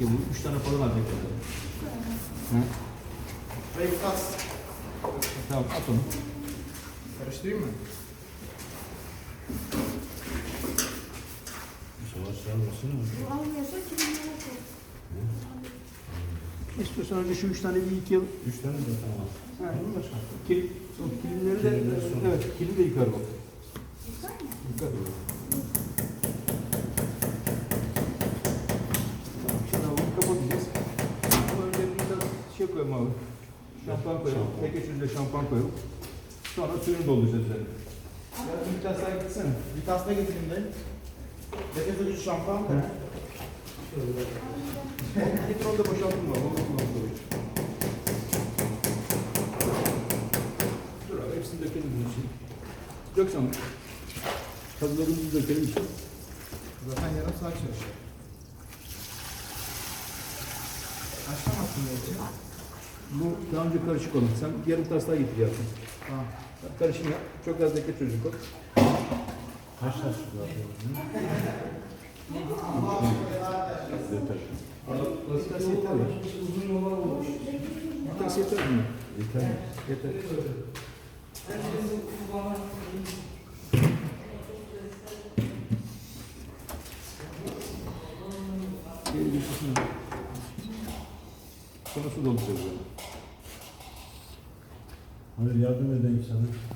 ya bu. Üç tane falan alacak. Hı? Reyfas. Tamam at onu. Karıştırayım mı? Bu almıyorsa koy. İstiyorsan önce şu üç tane bir iki yıl. Üç tane de tamam. Ha, bunu başka. Kilim, son kilimleri de, evet, kilim de yıkar bak. Güzel mi? Yıkar. Tamam, Şimdi bunu kapatacağız. Ama önce bir biraz şey koyalım abi. Şampuan koyalım. Şampuan. Tek üçünde şampuan koyalım. Sonra suyunu dolduracağız üzerine. Ya bir tane daha gitsene. Bir tas da getireyim dayı. Nefes alıcı şampuan mı? Getir onu da boşaltın baba. Onu kullanalım. Dur abi hepsini dökelim bunun için. Dök sana. Kazılarımızı dökelim işte. Zaten yarım saat çalışıyor. Ya için? Bu daha önce karışık olan. Sen yarım tas daha getir yaptın. Tamam. Karışım yap. Çok az döke çocuk o. Kaç atıyoruz? Yeter. Bir tas yeter ya. Bir tas yeter mi? Yeter. Yeter. Geri kısmı. Sonra su dolduracağız. Hayır yardım edeyim sana.